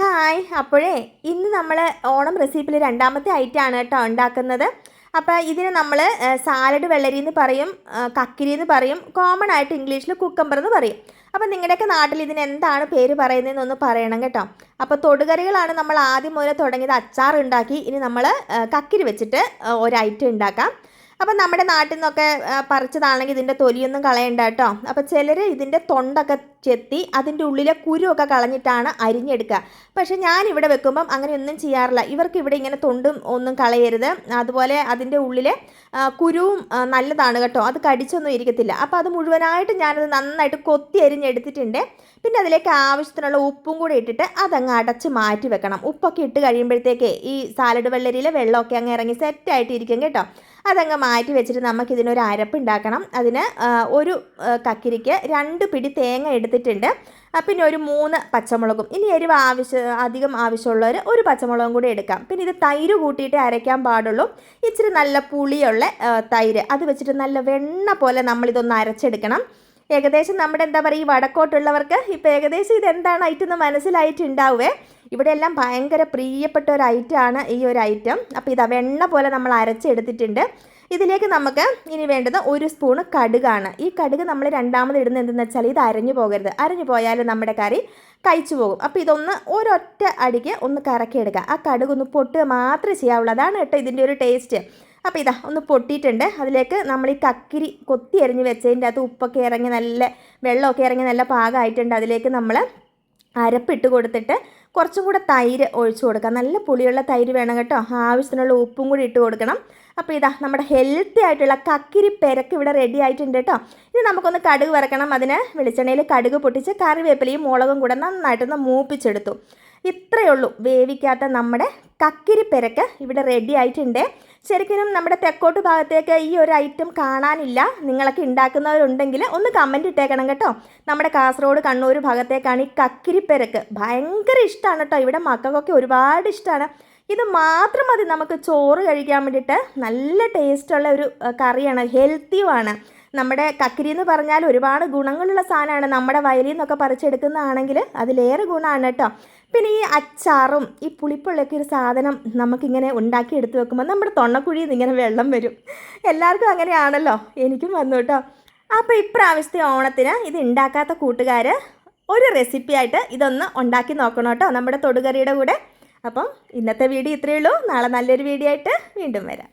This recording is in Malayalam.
ഹായ്. അപ്പോഴേ ഇന്ന് നമ്മൾ ഓണം റെസിപ്പിയിൽ രണ്ടാമത്തെ ഐറ്റം ആണ് കേട്ടോ ഉണ്ടാക്കുന്നത്. അപ്പോൾ ഇതിന് നമ്മൾ സാലഡ് വെള്ളരി എന്ന് പറയും കക്കിരി എന്ന് പറയും കോമൺ ആയിട്ട് ഇംഗ്ലീഷിൽ കുക്കമ്പർ എന്ന് പറയും. അപ്പോൾ നിങ്ങളുടെയൊക്കെ നാട്ടിൽ ഇതിന് എന്താണ് പേര് പറയുന്നതെന്നൊന്ന് പറയണം കേട്ടോ. അപ്പോൾ തൊടുകറികളാണ് നമ്മൾ ആദ്യം മുതൽ തുടങ്ങിയത് അച്ചാർ ഉണ്ടാക്കി ഇനി നമ്മൾ കക്കിരി വെച്ചിട്ട് ഒരു ഐറ്റം ഉണ്ടാക്കാം. അപ്പം നമ്മുടെ നാട്ടിൽ നിന്നൊക്കെ പറിച്ചതാണെങ്കിൽ ഇതിന്റെ തൊലിയൊന്നും കളയണ്ട കേട്ടോ. അപ്പം ചിലർ ഇതിന്റെ തൊണ്ടൊക്കെ ചെത്തി അതിന്റെ ഉള്ളിലെ കുരുവൊക്കെ കളഞ്ഞിട്ടാണ് അരിഞ്ഞെടുക്കുക. പക്ഷെ ഞാൻ ഇവിടെ വെക്കുമ്പം അങ്ങനെയൊന്നും ചെയ്യാറില്ല. ഇവർക്ക് ഇവിടെ ഇങ്ങനെ തൊണ്ടും ഒന്നും കളയരുത്. അതുപോലെ അതിന്റെ ഉള്ളിലെ കുരുവും നല്ലതാണ് കേട്ടോ. അത് കടിച്ചൊന്നും ഇരിക്കത്തില്ല. അപ്പോൾ അത് മുഴുവനായിട്ട് ഞാനത് നന്നായിട്ട് കൊത്തി അരിഞ്ഞെടുത്തിട്ടുണ്ട്. പിന്നെ അതിലേക്ക് ആവശ്യത്തിനുള്ള ഉപ്പും കൂടി ഇട്ടിട്ട് അതങ്ങ് അടച്ച് മാറ്റി വെക്കണം. ഉപ്പൊക്കെ ഇട്ട് കഴിയുമ്പോഴത്തേക്ക് ഈ സാലഡ് വെള്ളരിയിലെ വെള്ളമൊക്കെ അങ്ങ് ഇറങ്ങി സെറ്റായിട്ട് ഇരിക്കും കേട്ടോ. അതങ്ങ് മാറ്റി വെച്ചിട്ട് നമുക്കിതിനൊരു അരപ്പുണ്ടാക്കണം. അതിന് ഒരു കക്കിരിക്ക് രണ്ട് പിടി തേങ്ങ എടുത്തിട്ടുണ്ട്. പിന്നെ ഒരു മൂന്ന് പച്ചമുളകും. ഇനി എരിവ് ആവശ്യം അധികം ആവശ്യമുള്ളവർ ഒരു പച്ചമുളകും കൂടി എടുക്കാം. പിന്നെ ഇത് തൈര് കൂട്ടിയിട്ട് അരയ്ക്കാൻ പാടുള്ളൂ. ഇച്ചിരി നല്ല പുളിയുള്ള തൈര്. അത് വെച്ചിട്ട് നല്ല വെണ്ണ പോലെ നമ്മളിതൊന്ന് അരച്ചെടുക്കണം. ഏകദേശം നമ്മുടെ എന്താ പറയുക ഈ വടക്കോട്ടുള്ളവർക്ക് ഇപ്പോൾ ഏകദേശം ഇതെന്താണ് ഐറ്റം എന്ന് മനസ്സിലായിട്ടുണ്ടാവേ ഇവിടെ എല്ലാം ഭയങ്കര പ്രിയപ്പെട്ട ഒരു ഐറ്റമാണ് ഈ ഒരു ഐറ്റം. അപ്പോൾ ഇതാ വെണ്ണ പോലെ നമ്മൾ അരച്ചെടുത്തിട്ടുണ്ട്. ഇതിലേക്ക് നമുക്ക് ഇനി വേണ്ടത് ഒരു സ്പൂണ് കടുകാണ്. ഈ കടുക് നമ്മൾ രണ്ടാമത് ഇടുന്നത് എന്തെന്ന് വെച്ചാൽ ഇത് അരഞ്ഞു പോകരുത്. അരഞ്ഞു പോയാൽ നമ്മുടെ കറി കഴിച്ചു പോകും. അപ്പോൾ ഇതൊന്ന് ഒരൊറ്റ അടിക്ക് ഒന്ന് കറക്കിയെടുക്കുക. ആ കടുക് ഒന്ന് പൊട്ടുക മാത്രമേ ചെയ്യാവുള്ളൂ. അതാണ് കേട്ടോ ഇതിന്റെ ഒരു ടേസ്റ്റ്. അപ്പോൾ ഇതാ ഒന്ന് പൊട്ടിയിട്ടുണ്ട്. അതിലേക്ക് നമ്മൾ ഈ കക്കിരി കൊത്തി എറിഞ്ഞ് വെച്ചതിന്റെ അകത്ത് ഉപ്പൊക്കെ ഇറങ്ങി നല്ല വെള്ളമൊക്കെ ഇറങ്ങി നല്ല പാകമായിട്ടുണ്ട്. അതിലേക്ക് നമ്മൾ അരപ്പിട്ട് കൊടുത്തിട്ട് കുറച്ചും കൂടെ തൈര് ഒഴിച്ചു കൊടുക്കാം. നല്ല പുളിയുള്ള തൈര് വേണം കേട്ടോ. ആവശ്യത്തിനുള്ള ഉപ്പും കൂടി ഇട്ട് കൊടുക്കണം. അപ്പോൾ ഇതാ നമ്മുടെ ഹെൽത്തി ആയിട്ടുള്ള കക്കിരി പെരക്ക് ഇവിടെ റെഡി ആയിട്ടുണ്ട് കേട്ടോ. ഇത് നമുക്കൊന്ന് കടുക് വറക്കണം. അതിന് വെളിച്ചെണ്ണയിൽ കടുക് പൊട്ടിച്ച് കറിവേപ്പിലയും മുളകും കൂടെ നന്നായിട്ടൊന്ന് മൂപ്പിച്ചെടുത്തു. ഇത്രയേ ഉള്ളൂ വേവിക്കാത്ത നമ്മുടെ കക്കിരി പെരക്ക് ഇവിടെ റെഡി ആയിട്ടുണ്ട്. ശരിക്കും നമ്മുടെ തെക്കോട്ട് ഭാഗത്തേക്ക് ഈ ഒരു ഐറ്റം കാണാനില്ല. നിങ്ങളൊക്കെ ഉണ്ടാക്കുന്നവരുണ്ടെങ്കിൽ ഒന്ന് കമന്റ് ഇട്ടേക്കണം കേട്ടോ. നമ്മുടെ കാസർഗോഡ് കണ്ണൂർ ഭാഗത്തേക്കാണ് ഈ കക്കിരിപ്പെരക്ക്. ഭയങ്കര ഇഷ്ടമാണ് കേട്ടോ. ഇവിടെ മക്കൾക്കൊക്കെ ഒരുപാട് ഇഷ്ടമാണ് ഇത് മാത്രം മതി നമുക്ക് ചോറ് കഴിക്കാൻ വേണ്ടിയിട്ട്. നല്ല ടേസ്റ്റുള്ള ഒരു കറിയാണ്. ഹെൽത്തിയുമാണ് നമ്മുടെ കക്കിരി എന്ന് പറഞ്ഞാൽ ഒരുപാട് ഗുണങ്ങളുള്ള സാധനമാണ്. നമ്മുടെ വയലിൽ നിന്നൊക്കെ പറിച്ചെടുക്കുന്നതാണെങ്കിൽ അതിലേറെ ഗുണമാണ് കേട്ടോ. പിന്നെ ഈ അച്ചാറും ഈ പുളിപ്പുള്ളൊക്കെ ഒരു സാധനം നമുക്കിങ്ങനെ ഉണ്ടാക്കി എടുത്തു വെക്കുമ്പോൾ നമ്മുടെ തൊണ്ണക്കുഴിയിൽ നിന്ന് ഇങ്ങനെ വെള്ളം വരും. എല്ലാവർക്കും അങ്ങനെയാണല്ലോ. എനിക്കും വന്നു കേട്ടോ. അപ്പോൾ ഇപ്രാവശ്യത്തെ ഓണത്തിന് ഇത് ഉണ്ടാക്കാത്ത കൂട്ടുകാർ ഒരു റെസിപ്പി ആയിട്ട് ഇതൊന്ന് ഉണ്ടാക്കി നോക്കണം കേട്ടോ. നമ്മുടെ തൊടുകറിയുടെ കൂടെ. അപ്പം ഇന്നത്തെ വീഡിയോ ഇത്രയേ ഉള്ളൂ. നാളെ നല്ലൊരു വീഡിയോ ആയിട്ട് വീണ്ടും വരാം.